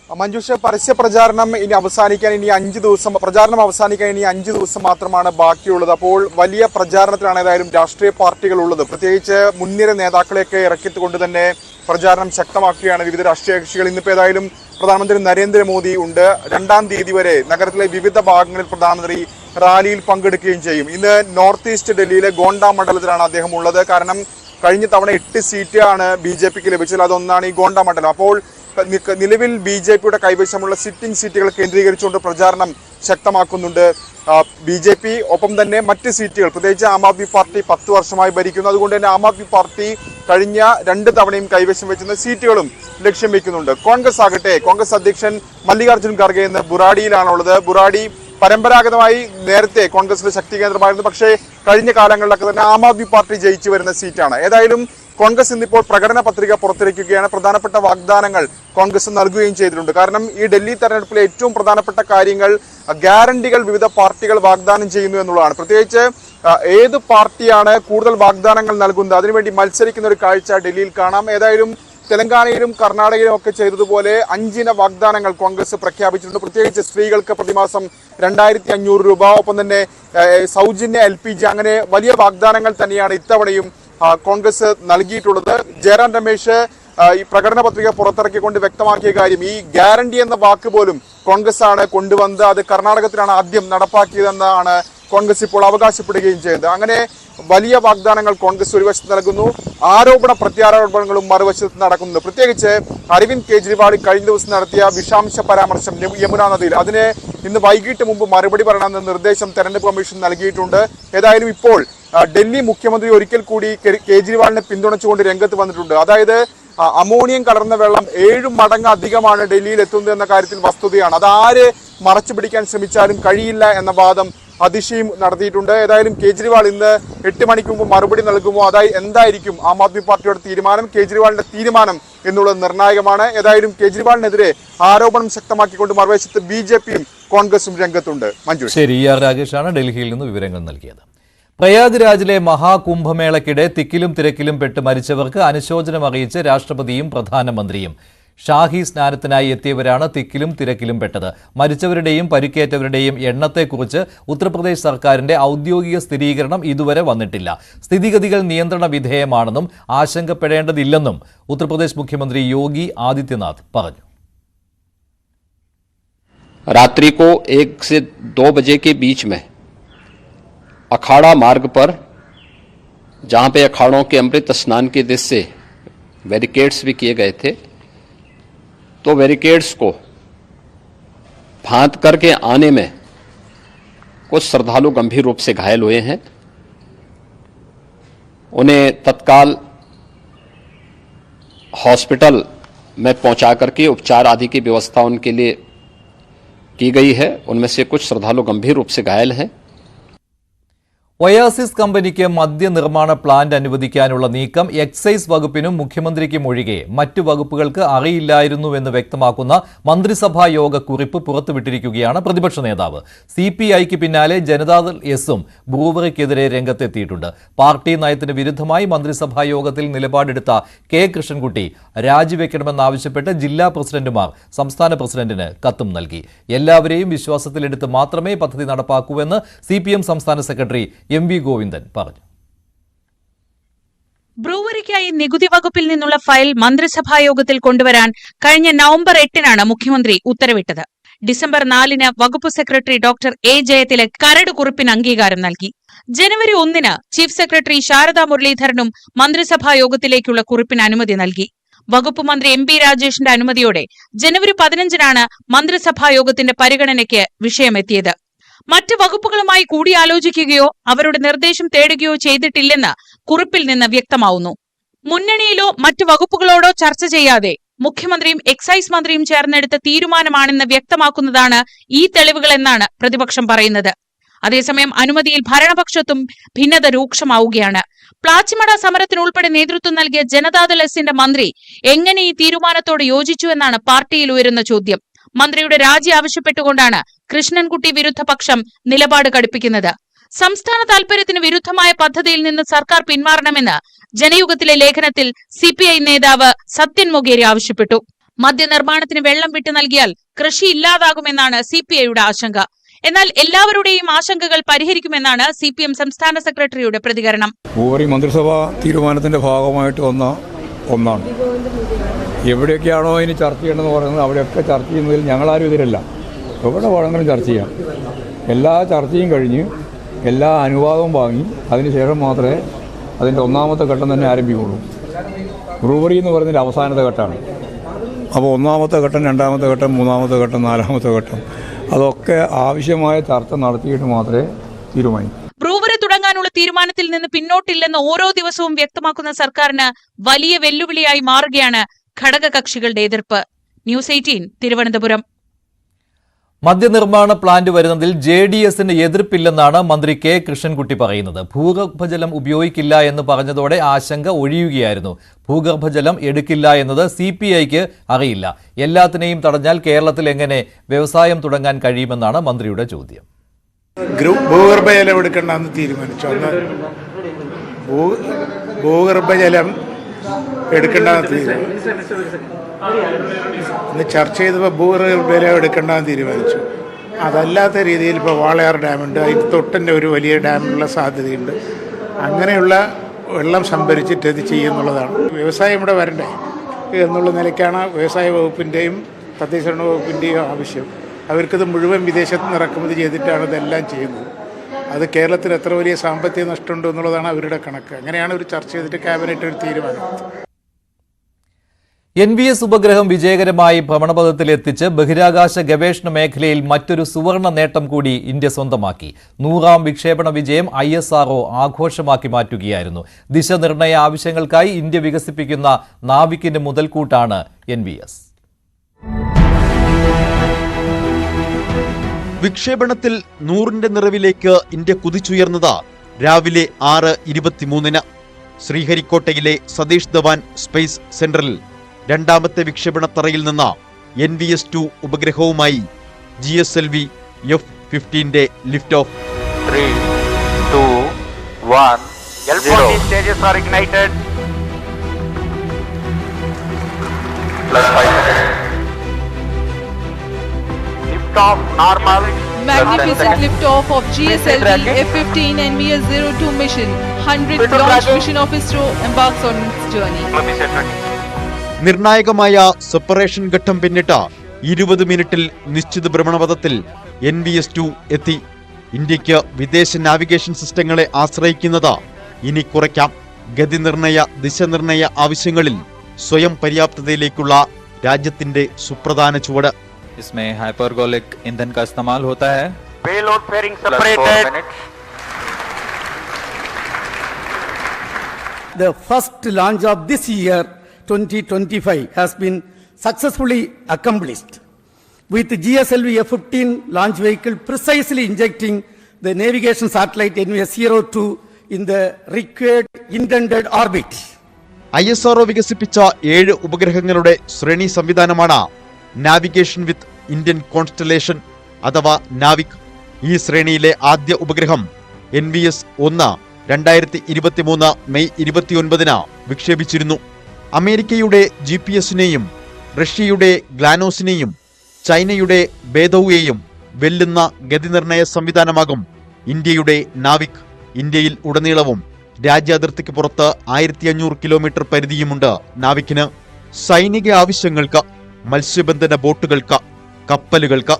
മഞ്ജുഷ പരസ്യ പ്രചാരണം ഇനി അവസാനിക്കാൻ ഇനി അഞ്ച് ദിവസം പ്രചാരണം അവസാനിക്കാൻ ഇനി അഞ്ച് ദിവസം മാത്രമാണ് ബാക്കിയുള്ളത്. അപ്പോൾ വലിയ പ്രചാരണത്തിലാണ് ഏതായാലും രാഷ്ട്രീയ പാർട്ടികൾ ഉള്ളത്. പ്രത്യേകിച്ച് മുൻനിര നേതാക്കളെയൊക്കെ ഇറക്കിത്തുകൊണ്ട് തന്നെ പ്രചാരണം ശക്തമാക്കുകയാണ് വിവിധ രാഷ്ട്രീയ കക്ഷികൾ. ഇന്നിപ്പോൾ ഏതായാലും പ്രധാനമന്ത്രി നരേന്ദ്രമോദി ഉണ്ട്. രണ്ടാം തീയതി വരെ നഗരത്തിലെ വിവിധ ഭാഗങ്ങളിൽ പ്രധാനമന്ത്രി റാലിയിൽ പങ്കെടുക്കുകയും ചെയ്യും. ഇന്ന് നോർത്ത് ഈസ്റ്റ് ഡൽഹിയിലെ ഗോണ്ട മണ്ഡലത്തിലാണ് അദ്ദേഹം ഉള്ളത്. കാരണം കഴിഞ്ഞ തവണ എട്ട് സീറ്റാണ് ബി ജെ പിക്ക് ലഭിച്ചത്. അതൊന്നാണ് ഈ ഗോണ്ട മണ്ഡലം. അപ്പോൾ നിലവിൽ ബി ജെ പിയുടെ കൈവശമുള്ള സിറ്റിംഗ് സീറ്റുകൾ കേന്ദ്രീകരിച്ചുകൊണ്ട് പ്രചാരണം ശക്തമാക്കുന്നുണ്ട്. ബി ജെ പി ഒപ്പം തന്നെ മറ്റ് സീറ്റുകൾ പ്രത്യേകിച്ച് ആം ആദ്മി പാർട്ടി പത്ത് വർഷമായി ഭരിക്കുന്നു. അതുകൊണ്ട് തന്നെ ആം ആദ്മി പാർട്ടി കഴിഞ്ഞ രണ്ട് തവണയും കൈവശം വെച്ചിരുന്ന സീറ്റുകളും ലക്ഷ്യം വെക്കുന്നുണ്ട്. കോൺഗ്രസ് ആകട്ടെ കോൺഗ്രസ് അധ്യക്ഷൻ മല്ലികാർജുൻ ഖാർഗെ ഇന്ന് ബുറാഡിയിലാണുള്ളത്. ബുറാഡി പരമ്പരാഗതമായി നേരത്തെ കോൺഗ്രസിന്റെ ശക്തി കേന്ദ്രമായിരുന്നു പക്ഷേ കഴിഞ്ഞ കാലങ്ങളിലൊക്കെ തന്നെ ആം ആദ്മി പാർട്ടി ജയിച്ചു വരുന്ന സീറ്റാണ് ഏതായാലും കോൺഗ്രസ് ഇന്നിപ്പോൾ പ്രകടന പത്രിക പുറത്തിറക്കുകയാണ്. പ്രധാനപ്പെട്ട വാഗ്ദാനങ്ങൾ കോൺഗ്രസ് നൽകുകയും ചെയ്തിട്ടുണ്ട്. കാരണം ഈ ഡൽഹി തെരഞ്ഞെടുപ്പിലെ ഏറ്റവും പ്രധാനപ്പെട്ട കാര്യങ്ങൾ ഗ്യാരണ്ടികൾ വിവിധ പാർട്ടികൾ വാഗ്ദാനം ചെയ്യുന്നു എന്നുള്ളതാണ്. പ്രത്യേകിച്ച് ഏത് പാർട്ടിയാണ് കൂടുതൽ വാഗ്ദാനങ്ങൾ നൽകുന്നത്? അതിനുവേണ്ടി മത്സരിക്കുന്ന ഒരു കാഴ്ച ഡൽഹിയിൽ കാണാം. ഏതായാലും തെലങ്കാനയിലും കർണാടകയിലും ഒക്കെ ചെയ്തതുപോലെ അഞ്ചിന വാഗ്ദാനങ്ങൾ കോൺഗ്രസ് പ്രഖ്യാപിച്ചിട്ടുണ്ട്. പ്രത്യേകിച്ച് സ്ത്രീകൾക്ക് പ്രതിമാസം രണ്ടായിരത്തി അഞ്ഞൂറ് രൂപ. ഒപ്പം തന്നെ സൗജന്യ എൽ അങ്ങനെ വലിയ വാഗ്ദാനങ്ങൾ തന്നെയാണ് ഇത്തവണയും കോൺഗ്രസ് നൽകിയിട്ടുള്ളത്. ജയറാം രമേശ് ഈ പ്രകടന പത്രിക പുറത്തിറക്കിക്കൊണ്ട് വ്യക്തമാക്കിയ കാര്യം ഈ ഗ്യാരണ്ടി എന്ന വാക്ക് പോലും കോൺഗ്രസ് ആണ് കൊണ്ടുവന്ന് അത് കർണാടകത്തിലാണ് ആദ്യം നടപ്പാക്കിയതെന്നാണ് കോൺഗ്രസ് ഇപ്പോൾ അവകാശപ്പെടുകയും ചെയ്യുന്നത് അങ്ങനെ വലിയ വാഗ്ദാനങ്ങൾ കോൺഗ്രസ് ഒരു വശത്ത് നൽകുന്നു. ആരോപണ പ്രത്യാരോപണങ്ങളും മറുവശത്ത് നടക്കുന്നു പ്രത്യേകിച്ച് അരവിന്ദ് കെജ്രിവാൾ കഴിഞ്ഞ ദിവസം നടത്തിയ വിഷാംശ പരാമർശം യമു- യമുന നദിയിൽ. അതിനെ ഇന്ന് വൈകിട്ട് മുമ്പ് മറുപടി പറയണമെന്ന നിർദ്ദേശം തെരഞ്ഞെടുപ്പ് കമ്മീഷൻ നൽകിയിട്ടുണ്ട്. ഏതായാലും ഇപ്പോൾ ഡൽഹി മുഖ്യമന്ത്രി ഒരിക്കൽ കൂടി കേജ്രിവാളിനെ പിന്തുണച്ചുകൊണ്ട് രംഗത്ത് വന്നിട്ടുണ്ട്. അതായത് അമോണിയം കലർന്ന വെള്ളം ഏഴ് മടങ്ങ് അധികമാണ് ഡൽഹിയിൽ എത്തുന്നത് എന്ന കാര്യത്തിൽ വസ്തുതയാണ്. അത് ആര് മറച്ചു പിടിക്കാൻ ശ്രമിച്ചാലും കഴിയില്ല എന്ന വാദം അതിശയും നടത്തിയിട്ടുണ്ട്. ഏതായാലും കേജ്രിവാൾ ഇന്ന് എട്ട് മണിക്ക് മുമ്പ് മറുപടി നൽകുമോ? അതായി എന്തായിരിക്കും ആം ആദ്മി പാർട്ടിയുടെ തീരുമാനം? കേജ്രിവാളിന്റെ തീരുമാനം എന്നുള്ളത് നിർണായകമാണ്. ഏതായാലും കേജ്രിവാളിനെതിരെ ആരോപണം ശക്തമാക്കിക്കൊണ്ട് മറുവശത്ത് ബി ജെ പിയും കോൺഗ്രസും രംഗത്തുണ്ട്. മഞ്ജു ശരി ആർ രാജേഷാണ് ഡൽഹിയിൽ നിന്ന് വിവരങ്ങൾ നൽകിയത്. പ്രയാഗ് പ്രയാഗ്രാജിലെ മഹാകുംഭമേളയ്ക്കിടെ തിക്കിലും തിരക്കിലും പെട്ട് മരിച്ചവർക്ക് അനുശോചനം അറിയിച്ച് രാഷ്ട്രപതിയും പ്രധാനമന്ത്രിയും ഷാഹി സ്നാനത്തിനായി എത്തിയവരാണ് തിക്കിലും തിരക്കിലും പെട്ടത് മരിച്ചവരുടെയും പരിക്കേറ്റവരുടെയും എണ്ണത്തെക്കുറിച്ച് ഉത്തർപ്രദേശ് സർക്കാരിന്റെ ഔദ്യോഗിക സ്ഥിരീകരണം ഇതുവരെ വന്നിട്ടില്ല സ്ഥിതിഗതികൾ നിയന്ത്രണ വിധേയമാണെന്നും ആശങ്കപ്പെടേണ്ടതില്ലെന്നും ഉത്തർപ്രദേശ് മുഖ്യമന്ത്രി യോഗി ആദിത്യനാഥ് പറഞ്ഞു रात्रि को एक से दो बजे के बीच में अखाड़ा मार्ग पर जहां पे अखाड़ों के अमृत स्नान के दृश्य से बैरिकेड्स भी किए गए थे तो बैरिकेड्स को फांद करके आने में कुछ श्रद्धालु गंभीर रूप से घायल हुए हैं। उन्हें तत्काल हॉस्पिटल में पहुँचा करके उपचार आदि की व्यवस्था उनके लिए की गई है। उनमें से कुछ श्रद्धालु गंभीर रूप से घायल हैं। ഒയാസിസ് കമ്പനിക്ക് മദ്യനിർമ്മാണ പ്ലാന്റ് അനുവദിക്കാനുള്ള നീക്കം എക്സൈസ് വകുപ്പിനും മുഖ്യമന്ത്രിക്കും ഒഴികെ മറ്റു വകുപ്പുകൾക്ക് അറിയില്ലായിരുന്നുവെന്ന് വ്യക്തമാക്കുന്ന മന്ത്രിസഭാ യോഗ കുറിപ്പ് പുറത്തുവിട്ടിരിക്കുകയാണ് പ്രതിപക്ഷ നേതാവ്. സി പി ഐക്ക് പിന്നാലെ ജനതാദൾ എസും ബ്രൂവറിക്കെതിരെ രംഗത്തെത്തിയിട്ടുണ്ട്. പാർട്ടി നയത്തിന് വിരുദ്ധമായി മന്ത്രിസഭാ യോഗത്തിൽ നിലപാടെടുത്ത കെ. കൃഷ്ണൻകുട്ടി രാജിവെക്കണമെന്നാവശ്യപ്പെട്ട് ജില്ലാ പ്രസിഡന്റുമാർ സംസ്ഥാന പ്രസിഡന്റിന് കത്തും നൽകി. എല്ലാവരെയും വിശ്വാസത്തിലെടുത്ത് മാത്രമേ പദ്ധതി നടപ്പാക്കൂവെന്ന് സി സംസ്ഥാന സെക്രട്ടറി എം വി ഗോവിന്ദൻ പറഞ്ഞു. ബ്രൂവറിക്കായി നികുതി വകുപ്പിൽ നിന്നുള്ള ഫയൽ മന്ത്രിസഭാ യോഗത്തിൽ കൊണ്ടുവരാൻ കഴിഞ്ഞ നവംബർ എട്ടിനാണ് മുഖ്യമന്ത്രി ഉത്തരവിട്ടത്. ഡിസംബർ നാലിന് വകുപ്പ് സെക്രട്ടറി ഡോക്ടർ എ ജയതിലക് കരട് കുറിപ്പിന് അംഗീകാരം നൽകി. ജനുവരി ഒന്നിന് ചീഫ് സെക്രട്ടറി ശാരദാ മുരളീധരനും മന്ത്രിസഭാ യോഗത്തിലേക്കുള്ള കുറിപ്പിന് അനുമതി നൽകി. വകുപ്പ് മന്ത്രി എം പി രാജേഷിന്റെ അനുമതിയോടെ ജനുവരി പതിനഞ്ചിനാണ് മന്ത്രിസഭാ യോഗത്തിന്റെ പരിഗണനയ്ക്ക് വിഷയമെത്തിയത്. മറ്റ് വകുപ്പുകളുമായി കൂടിയാലോചിക്കുകയോ അവരുടെ നിർദ്ദേശം തേടുകയോ ചെയ്തിട്ടില്ലെന്ന് കുറിപ്പിൽ നിന്ന് വ്യക്തമാവുന്നു. മുന്നണിയിലോ മറ്റ് വകുപ്പുകളോടോ ചർച്ച ചെയ്യാതെ മുഖ്യമന്ത്രിയും എക്സൈസ് മന്ത്രിയും ചേർന്നെടുത്ത തീരുമാനമാണെന്ന് വ്യക്തമാക്കുന്നതാണ് ഈ തെളിവുകളെന്നാണ് പ്രതിപക്ഷം പറയുന്നത്. അതേസമയം അനുമതിയിൽ ഭരണപക്ഷത്തും ഭിന്നത രൂക്ഷമാവുകയാണ്. പ്ലാച്ചിമട സമരത്തിനുൾപ്പെടെ നേതൃത്വം നൽകിയ ജനതാദൾ എസിന്റെ മന്ത്രി എങ്ങനെ ഈ തീരുമാനത്തോട് യോജിച്ചുവെന്നാണ് പാർട്ടിയിൽ ഉയരുന്ന ചോദ്യം. മന്ത്രിയുടെ രാജി ആവശ്യപ്പെട്ടുകൊണ്ടാണ് കൃഷ്ണൻകുട്ടി വിരുദ്ധ പക്ഷം നിലപാട് കടുപ്പിക്കുന്നത്. സംസ്ഥാന താൽപര്യത്തിന് വിരുദ്ധമായ പദ്ധതിയിൽ നിന്ന് സർക്കാർ പിന്മാറണമെന്ന് ജനയുഗത്തിലെ ലേഖനത്തിൽ സിപിഐ നേതാവ് സത്യൻ മൊഗേരി ആവശ്യപ്പെട്ടു. മദ്യനിർമ്മാണത്തിന് വെള്ളം വിട്ടു നൽകിയാൽ കൃഷി ഇല്ലാതാകുമെന്നാണ് സിപിഐയുടെ ആശങ്ക. എന്നാൽ എല്ലാവരുടെയും ആശങ്കകൾ പരിഹരിക്കുമെന്നാണ് സി പി എം സംസ്ഥാന സെക്രട്ടറിയുടെ പ്രതികരണം. മന്ത്രിസഭാ തീരുമാനത്തിന്റെ ഭാഗമായിട്ട് വന്ന ഒന്നാണ്. എവിടെയൊക്കെയാണോ ഇനി ചർച്ച ചെയ്യേണ്ടതെന്ന് പറയുന്നത് അവിടെയൊക്കെ ചർച്ച ചെയ്യുന്നതിൽ ഞങ്ങളാരും ഇതിലല്ല. എവിടെ വേണമെങ്കിലും ചർച്ച ചെയ്യാം. എല്ലാ ചർച്ചയും കഴിഞ്ഞ് എല്ലാ അനുവാദവും വാങ്ങി അതിനുശേഷം മാത്രമേ അതിന്റെ ഒന്നാമത്തെ ഘട്ടം തന്നെ ആരംഭിക്കുള്ളൂ ബ്രൂവറി എന്ന് പറയുന്നതിന്റെ അവസാനത്തെ ഘട്ടമാണ്. അപ്പോൾ ഒന്നാമത്തെ ഘട്ടം രണ്ടാമത്തെ ഘട്ടം മൂന്നാമത്തെ ഘട്ടം നാലാമത്തെ ഘട്ടം അതൊക്കെ ആവശ്യമായ ചർച്ച നടത്തിയിട്ട് മാത്രമേ തീരുമാനിക്കൂ. തീരുമാനത്തിൽ നിന്ന് പിന്നോട്ടില്ലെന്ന് ഓരോ ദിവസവും വ്യക്തമാക്കുന്ന സർക്കാരിന് വലിയ വെല്ലുവിളിയായി മാറുകയാണ് ഘടകകക്ഷികളുടെ എതിർപ്പ്. News eighteen Thiruvananthapuram. മദ്യനിർമ്മാണ പ്ലാന്റ് വരുന്നതിൽ ജെ ഡി എസിന് എതിർപ്പില്ലെന്നാണ് മന്ത്രി കെ കൃഷ്ണൻകുട്ടി പറയുന്നത്. ഭൂഗർഭജലം ഉപയോഗിക്കില്ല എന്ന് പറഞ്ഞതോടെ ആശങ്ക ഒഴിയുകയായിരുന്നു. ഭൂഗർഭജലം എടുക്കില്ല എന്നത് സി പി ഐക്ക് അറിയില്ല. എല്ലാത്തിനെയും തടഞ്ഞാൽ കേരളത്തിൽ എങ്ങനെ വ്യവസായം തുടങ്ങാൻ കഴിയുമെന്നാണ് മന്ത്രിയുടെ ചോദ്യം. ഭൂഗർഭജലം എടുക്കണ്ടെന്ന് തീരുമാനിച്ചു. അന്ന് ഭൂ ഭൂഗർഭജലം എടുക്കണ്ടെന്ന് തീരുമാനിച്ചു. ഇന്ന് ചർച്ച ചെയ്തപ്പോൾ ഭൂഗർഭജലം എടുക്കണ്ടെന്ന് തീരുമാനിച്ചു. അതല്ലാത്ത രീതിയിൽ ഇപ്പോൾ വാളയാർ ഡാമുണ്ട്. അതിന് തൊട്ടന്റെ ഒരു വലിയ ഡാമിനുള്ള സാധ്യതയുണ്ട്. അങ്ങനെയുള്ള വെള്ളം സംഭരിച്ചിട്ട് ഇത് ചെയ്യുന്നുള്ളതാണ്. വ്യവസായം ഇവിടെ വരണ്ടേ? എന്നുള്ള നിലയ്ക്കാണ് വ്യവസായ വകുപ്പിന്റെയും തദ്ദേശ വകുപ്പിന്റെയും ആവശ്യം. അവർക്കിത് മുഴുവൻ വിദേശത്ത് നിന്ന് ഇറക്കുമതി ചെയ്തിട്ടാണ് ഇതെല്ലാം ചെയ്യുന്നത്. അത് കേരളത്തിൽ എത്ര വലിയ സാമ്പത്തിക നഷ്ടമുണ്ട് എന്നുള്ളതാണ് അവരുടെ കണക്ക്. അങ്ങനെയാണ് ഒരു ചർച്ച ചെയ്തിട്ട് ക്യാബിനറ്റ് ഒരു തീരുമാനം എൻ വി എസ് ഉപഗ്രഹം വിജയകരമായി ഭ്രമണപഥത്തിലെത്തിച്ച് ബഹിരാകാശ ഗവേഷണ മേഖലയിൽ മറ്റൊരു സുവർണ നേട്ടം കൂടി ഇന്ത്യ സ്വന്തമാക്കി. നൂറാം വിക്ഷേപണ വിജയം ഐ എസ് ആർഒ ആഘോഷമാക്കി മാറ്റുകയായിരുന്നു. ദിശനിർണയ ആവശ്യങ്ങൾക്കായി ഇന്ത്യ വികസിപ്പിക്കുന്ന നാവിക്കിന്റെ മുതൽക്കൂട്ടാണ് എൻ വി എസ്. വിക്ഷേപണത്തിൽ നൂറിന്റെ നിറവിലേക്ക് ഇന്ത്യ കുതിച്ചുയർന്നത് രാവിലെ ആറ് ഇരുപത്തിമൂന്നിന് ശ്രീഹരിക്കോട്ടയിലെ സതീഷ് ധവാൻ സ്പേസ് സെന്ററിൽ രണ്ടാമത്തെ വിക്ഷേപണത്തറയിൽ നിന്ന് N V S two ഉപഗ്രഹവുമായി G S L V F ഫിഫ്റ്റീന്റെ lift off. Three, two, one, Lift off normal. Magnificent lift off of GSLV F-15 NVS-02 mission. 100th launch mission of ISRO embarks on its journey. നിർണായകമായ സെപ്പറേഷൻ ഘട്ടം പിന്നിട്ട ഇരുപത് മിനിറ്റിൽ നിശ്ചിത ഭ്രമണപഥത്തിൽ എൻ വി എസ് ടു എത്തി. ഇന്ത്യയ്ക്ക് വിദേശ നാവിഗേഷൻ സിസ്റ്റങ്ങളെ ആശ്രയിക്കുന്നത് ഇനി കുറയ്ക്കാം. ഗതിനിർണയ ദിശനിർണയ ആവശ്യങ്ങളിൽ സ്വയം പര്യാപ്തതയിലേക്കുള്ള രാജ്യത്തിന്റെ സുപ്രധാന ചുവട്. इसमें हाइपरगोलिक ईंधन का इस्तेमाल होता है Payload fairing separated. The first launch of this year, 2025, has been successfully accomplished with GSLV F-15 launch vehicle precisely injecting the navigation satellite NVS-02 in the required intended orbit. I S R O വികസിപ്പിച്ച ഏഴ് ഉപഗ്രഹങ്ങളുടെ ശ്രേണി സംവിധാനമാണ് നാവിഗേഷൻ വിത്ത് ഇന്ത്യൻ കോൺസ്റ്റലേഷൻ അഥവാ നാവിക് ഈ ശ്രേണിയിലെ ആദ്യ ഉപഗ്രഹം എൻ വി എസ് ഒന്ന് രണ്ടായിരത്തി ഇരുപത്തിമൂന്ന് മെയ് ഇരുപത്തിയൊൻപതിന് വിക്ഷേപിച്ചിരുന്നു. അമേരിക്കയുടെ ജി പി എസിനെയും റഷ്യയുടെ ഗ്ലാനോസിനെയും ചൈനയുടെ ബേദൌയെയും വെല്ലുന്ന ഗതിനിർണയ സംവിധാനമാകും ഇന്ത്യയുടെ നാവിക് ഇന്ത്യയിൽ ഉടനീളവും രാജ്യാതിർത്തിക്ക് പുറത്ത് ആയിരത്തി അഞ്ഞൂറ് കിലോമീറ്റർ പരിധിയുമുണ്ട് നാവിക്കിന്. സൈനിക ആവശ്യങ്ങൾക്ക് മത്സ്യബന്ധന ബോട്ടുകൾക്ക് കപ്പലുകൾക്ക്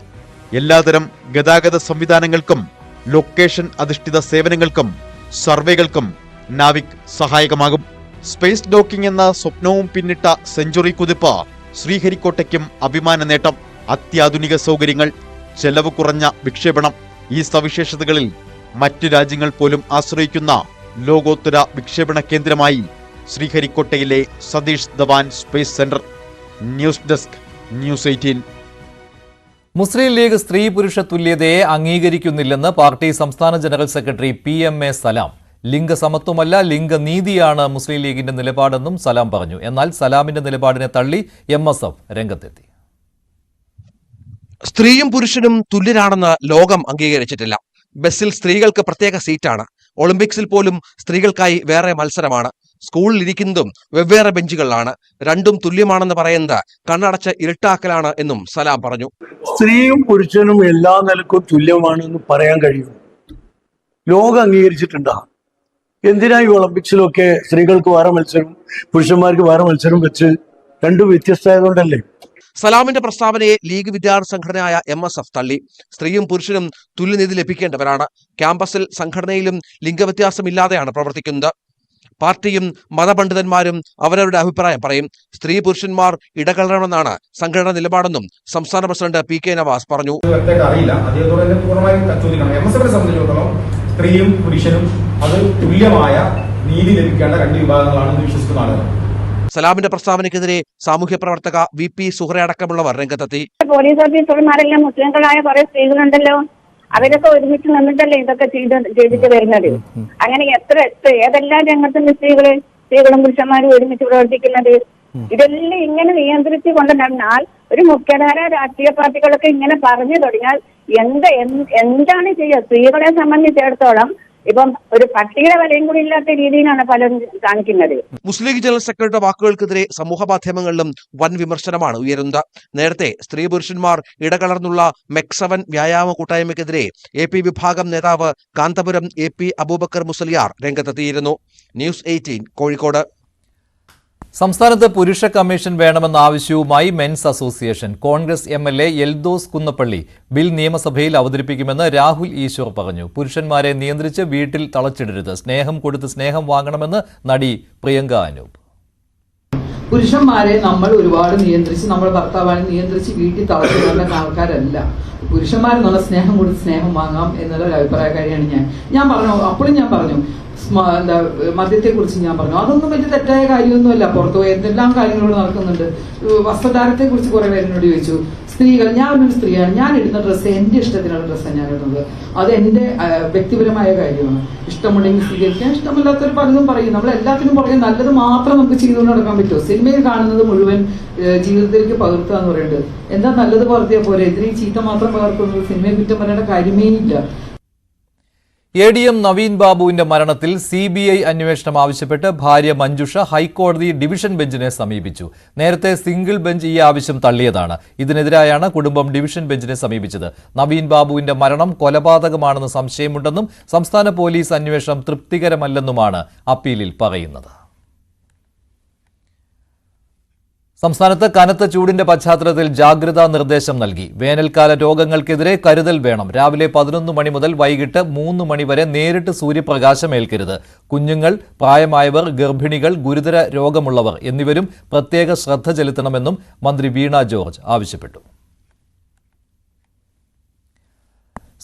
എല്ലാതരം ഗതാഗത സംവിധാനങ്ങൾക്കും ലൊക്കേഷൻ അധിഷ്ഠിത സേവനങ്ങൾക്കും സർവേകൾക്കും നാവിക് സഹായകമാകും. സ്പേസ് ഡോക്കിംഗ് എന്ന സ്വപ്നവും പിന്നിട്ട സെഞ്ചുറി കുതിപ്പ് ശ്രീഹരിക്കോട്ടയ്ക്കും അഭിമാന നേട്ടം. അത്യാധുനിക സൗകര്യങ്ങൾ ചെലവ് കുറഞ്ഞ വിക്ഷേപണം. ഈ സവിശേഷതകളിൽ മറ്റു രാജ്യങ്ങൾ പോലും ആശ്രയിക്കുന്ന ലോകോത്തര വിക്ഷേപണ കേന്ദ്രമായി ശ്രീഹരിക്കോട്ടയിലെ Satish Dhawan space centre news desk news eighteen. Muslim League സ്ത്രീ പുരുഷ തുല്യതയെ അംഗീകരിക്കുന്നില്ലെന്ന് പാർട്ടി സംസ്ഥാന general secretary P M A Salam. ലിംഗസമത്വമല്ല ലിംഗനീതിയാണ് മുസ്ലിം ലീഗിന്റെ നിലപാടെന്നും സലാം പറഞ്ഞു. എന്നാൽ സലാമിന്റെ നിലപാടിനെ തള്ളി എം എസ് എഫ് രംഗത്തെത്തി. സ്ത്രീയും പുരുഷനും തുല്യരാണെന്ന് ലോകം അംഗീകരിച്ചിട്ടില്ല. ബസ്സിൽ സ്ത്രീകൾക്ക് പ്രത്യേക സീറ്റാണ്. ഒളിമ്പിക്സിൽ പോലും സ്ത്രീകൾക്കായി വേറെ മത്സരമാണ്. സ്കൂളിൽ ഇരിക്കുന്നതും വെവ്വേറെ ബെഞ്ചുകളിലാണ്. രണ്ടും തുല്യമാണെന്ന് പറയുന്നത് കണ്ണടച്ച ഇരുട്ടാക്കലാണ് എന്നും സലാം പറഞ്ഞു. സ്ത്രീയും പുരുഷനും എല്ലാ നിലക്കും തുല്യമാണെന്ന് പറയാൻ കഴിയും. ലോകം അംഗീകരിച്ചിട്ടുണ്ടാ? എന്തിനാ ഈ ഒളിമ്പിക്സിലൊക്കെ സ്ത്രീകൾക്ക് വേറെ മത്സരം പുരുഷന്മാർക്ക് വേറെ മത്സരം വെച്ച് രണ്ടും വ്യത്യസ്തമായതുകൊണ്ടല്ലേ? സലാമിന്റെ പ്രസ്താവനയെ ലീഗ് വിദ്യാർത്ഥി സംഘടനയായ എം എസ് എഫ് തള്ളി. സ്ത്രീയും പുരുഷനും തുല്യനീതി ലഭിക്കേണ്ടവരാണ്. ക്യാമ്പസിൽ സംഘടനയിലും ലിംഗവ്യത്യാസമില്ലാതെയാണ് പ്രവർത്തിക്കുന്നത്. പാർട്ടിയും മതപണ്ഡിതന്മാരും അവരവരുടെ അഭിപ്രായം പറയും. സ്ത്രീ പുരുഷന്മാർ ഇടകലരണമെന്നാണ് സംഘടന നിലപാടെന്നും സംസ്ഥാന പ്രസിഡന്റ് പി കെ നവാസ് പറഞ്ഞു. അറിയില്ല. സ്ത്രീയും പുരുഷനും അത് തുല്യമായ നീതി ലഭിക്കേണ്ട രണ്ട് വിഭാഗങ്ങളാണെന്ന് വിശ്വസിക്കുന്ന ആളുകൾ. സലാമിന്റെ പ്രസ്താവനയ്ക്കെതിരെ സാമൂഹ്യ പ്രവർത്തക വി പി സുഹറ അടക്കമുള്ളവർ രംഗത്തെത്തി. പോലീസ് ഓഫീസർമാരെല്ലാം മുസ്ലിങ്ങളായ കുറെ സ്ത്രീകളുണ്ടല്ലോ. അവരൊക്കെ ഒരുമിച്ച് നിന്നിട്ടല്ലേ ഇതൊക്കെ ചെയ്ത് ചെയ്തിട്ട് വരുന്നത്. അങ്ങനെ എത്ര എത്ര ഏതെല്ലാം രംഗത്തും സ്ത്രീകൾ സ്ത്രീകളും പുരുഷന്മാരും ഒരുമിച്ച് പ്രവർത്തിക്കുന്നത്? ഇതെല്ലാം ഇങ്ങനെ നിയന്ത്രിച്ചു കൊണ്ട് നടന്നാൽ ഒരു മുഖ്യധാര രാഷ്ട്രീയ പാർട്ടികളൊക്കെ ഇങ്ങനെ പറഞ്ഞു തുടങ്ങിയാൽ എന്താ എന്ത് എന്താണ് ചെയ്യുക? സ്ത്രീകളെ സംബന്ധിച്ചിടത്തോളം ഇപ്പം ഒരു പട്ടിയുടെ വിലയും കൂടി ഇല്ലാത്ത രീതിയിലാണ് പലരും കാണിക്കുന്നത്. മുസ്ലിം ലീഗ് ജനറൽ സെക്രട്ടറിയുടെ വാക്കുകൾക്കെതിരെ സമൂഹ മാധ്യമങ്ങളിലും വൻ വിമർശനമാണ് ഉയരുന്നത്. നേരത്തെ സ്ത്രീ പുരുഷന്മാർ ഇടകലർന്നുള്ള മെക്സവൻ വ്യായാമ കൂട്ടായ്മയ്ക്കെതിരെ എ പി വിഭാഗം നേതാവ് കാന്തപുരം എ പി അബൂബക്കർ മുസലിയാർ രംഗത്തെത്തിയിരുന്നു. News eighteen Kozhikode. സംസ്ഥാനത്ത് പുരുഷ കമ്മീഷൻ വേണമെന്ന ആവശ്യവുമായി men's association. Congress M L A Eldhose Kunnappilly bill നിയമസഭയിൽ അവതരിപ്പിക്കുമെന്ന് രാഹുൽ ഈശ്വർ പറഞ്ഞു. പുരുഷന്മാരെ നിയന്ത്രിച്ച് വീട്ടിൽ തളച്ചിടരുത്. സ്നേഹം കൊടുത്ത് സ്നേഹം വാങ്ങണമെന്ന് നടി പ്രിയങ്ക അനൂപ്. പുരുഷന്മാരെ നമ്മൾ ഒരുപാട് നിയന്ത്രിച്ച് നമ്മൾ ഭർത്താവാനെ നിയന്ത്രിച്ച് വീട്ടിൽ തളച്ചിടേണ്ട ആൾക്കാരല്ല. പുരുഷന്മാരെന്നുള്ള സ്നേഹം കൊടുത്ത് സ്നേഹം വാങ്ങാം എന്നുള്ള ഒരു അഭിപ്രായക്കാരിയാണ് ഞാൻ. ഞാൻ പറഞ്ഞു അപ്പോഴും ഞാൻ പറഞ്ഞു മദ്യത്തെ കുറിച്ച് ഞാൻ പറഞ്ഞു. അതൊന്നും വലിയ തെറ്റായ കാര്യമൊന്നുമല്ല. പുറത്തു പോയി എന്തെല്ലാം കാര്യങ്ങളോട് നടക്കുന്നുണ്ട്. വസ്ത്രധാരത്തെ കുറിച്ച് കുറെ പേരിനോട് ചോദിച്ചു. സ്ത്രീകൾ ഞാൻ ഒരു സ്ത്രീയാണ്. ഞാൻ ഇടുന്ന ഡ്രസ്സ് എന്റെ ഇഷ്ടത്തിനുള്ള ഡ്രസ്സ് ഞാൻ ഇടുന്നത്. അത് എന്റെ വ്യക്തിപരമായ കാര്യമാണ്. ഇഷ്ടമുണ്ടെങ്കിൽ സ്വീകരിക്കാൻ ഇഷ്ടമില്ലാത്തവർ പലതും പറയും. നമ്മൾ എല്ലാത്തിനും പുറകെ നല്ലത് മാത്രം നമുക്ക് ചെയ്തുകൊണ്ട് നടക്കാൻ പറ്റുമോ? സിനിമയിൽ കാണുന്നത് മുഴുവൻ ജീവിതത്തിലേക്ക് പകർത്തുക എന്ന് പറയുന്നത് എന്താ നല്ലത് പകർത്തിയാൽ പോലെ ഇതിന് ചീത്ത മാത്രം പകർത്തുന്നത് സിനിമയെ കുറ്റം പറയേണ്ട കാര്യമേ ഇല്ല. എ ഡി എം നവീൻ ബാബുവിന്റെ മരണത്തിൽ സി ബി ഐ അന്വേഷണം ആവശ്യപ്പെട്ട് ഭാര്യ മഞ്ജുഷ ഹൈക്കോടതി ഡിവിഷൻ ബെഞ്ചിനെ സമീപിച്ചു. നേരത്തെ സിംഗിൾ ബെഞ്ച് ഈ ആവശ്യം തള്ളിയതാണ്. ഇതിനെതിരായാണ് കുടുംബം ഡിവിഷൻ ബെഞ്ചിനെ സമീപിച്ചത്. നവീൻ ബാബുവിന്റെ മരണം കൊലപാതകമാണെന്ന് സംശയമുണ്ടെന്നും സംസ്ഥാന പോലീസ് അന്വേഷണം തൃപ്തികരമല്ലെന്നുമാണ് അപ്പീലിൽ പറയുന്നത്. സംസ്ഥാനത്ത് കനത്ത ചൂടിന്റെ പശ്ചാത്തലത്തിൽ ജാഗ്രതാ നിർദ്ദേശം നൽകി. വേനൽക്കാല രോഗങ്ങൾക്കെതിരെ കരുതൽ വേണം. രാവിലെ പതിനൊന്ന് മണി മുതൽ വൈകിട്ട് മൂന്ന് മണി വരെ നേരിട്ട് സൂര്യപ്രകാശം ഏൽക്കരുത്. കുഞ്ഞുങ്ങൾ പ്രായമായവർ ഗർഭിണികൾ ഗുരുതര രോഗമുള്ളവർ എന്നിവരും പ്രത്യേക ശ്രദ്ധ ചെലുത്തണമെന്നും മന്ത്രി വീണ ജോർജ് ആവശ്യപ്പെട്ടു.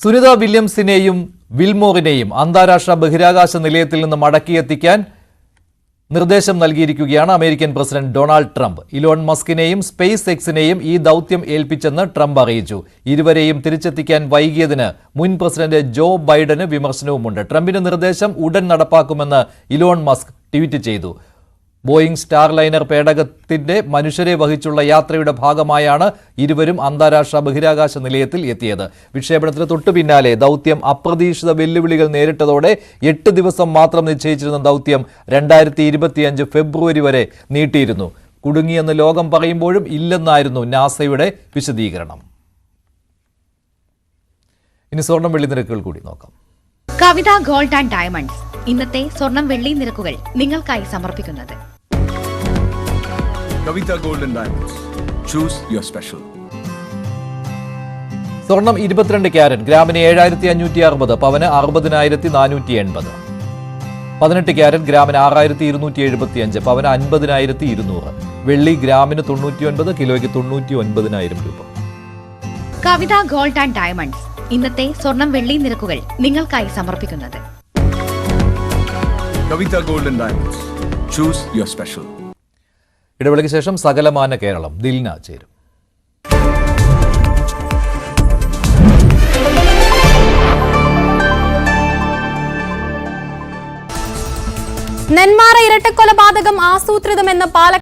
സുനിത വില്യംസിനെയും വിൽമോറിനെയും അന്താരാഷ്ട്ര ബഹിരാകാശ നിലയത്തിൽ നിന്ന് മടക്കിയെത്തിക്കാൻ നിർദ്ദേശം നൽകിയിരിക്കുകയാണ് American president Donald Trump. Elon മസ്കിനെയും space എക്സിനെയും ഈ ദൗത്യം ഏൽപ്പിച്ചെന്ന് ട്രംപ് അറിയിച്ചു. ഇരുവരെയും തിരിച്ചെത്തിക്കാൻ വൈകിയതിന് മുൻ പ്രസിഡന്റ് ജോ ബൈഡന് വിമർശനവുമുണ്ട്. ട്രംപിന്റെ നിർദ്ദേശം ഉടൻ നടപ്പാക്കുമെന്ന് ഇലോൺ മസ്ക് ട്വീറ്റ് ചെയ്തു. ബോയിംഗ് സ്റ്റാർ ലൈനർ പേടകത്തിന്റെ മനുഷ്യരെ വഹിച്ചുള്ള യാത്രയുടെ ഭാഗമായാണ് ഇരുവരും അന്താരാഷ്ട്ര ബഹിരാകാശ നിലയത്തിൽ എത്തിയത്. വിക്ഷേപണത്തിന് തൊട്ടു പിന്നാലെ ദൗത്യം അപ്രതീക്ഷിത വെല്ലുവിളികൾ നേരിട്ടതോടെ എട്ട് ദിവസം മാത്രം നിശ്ചയിച്ചിരുന്ന ദൗത്യം രണ്ടായിരത്തി ഇരുപത്തിയഞ്ച് ഫെബ്രുവരി വരെ നീട്ടിയിരുന്നു. കുടുങ്ങിയെന്ന് ലോകം പറയുമ്പോഴും ഇല്ലെന്നായിരുന്നു നാസയുടെ വിശദീകരണം. ഇനി സ്വർണം വെള്ളി നിരക്കുകൾ കൂടി നോക്കാം. Kavitha gold and diamonds. ഇന്നത്തെ സ്വർണം വെള്ളി നിരക്കുകൾ നിങ്ങൾക്കായി സമർപ്പിക്കുന്നത് Kavita golden diamonds choose your special. സ്വർണം ഇരുപത്തിരണ്ട് ക്യാരറ്റ് ഗ്രാമിന് ഏഴായിരത്തി അഞ്ഞൂറ്റി അറുപത് പവന് അറുപതിനായിരത്തി നാനൂറ്റി എൺപത് പതിനെട്ട് ക്യാരറ്റ് ഗ്രാമിന് ആറായിരത്തി ഇരുന്നൂറ്റി എഴുപത്തി അഞ്ച് പവന് അൻപതിനായിരത്തി ഇരുന്നൂറ് വെള്ളി ഗ്രാമിന് തൊണ്ണൂറ്റി ഒൻപത് കിലോയ്ക്ക് തൊണ്ണൂറ്റി ഒൻപതിനായിരം രൂപ. കവിത ഗോൾഡ് ആൻഡ് ഡയമണ്ട്സ് ഇന്നത്തെ സ്വർണം വെള്ളി നിരക്കുകൾ നിങ്ങൾക്കായി സമർപ്പിക്കുന്നത്. Kavitha gold and diamonds choose your special. ഇടവേളയ്ക്ക് ശേഷം സകലമാന കേരളം ദിൽന ചേരും. നെന്മാറ ഇരട്ടക്കൊലപാതകം ആസൂത്രിതമെന്ന് പാലക്കാട്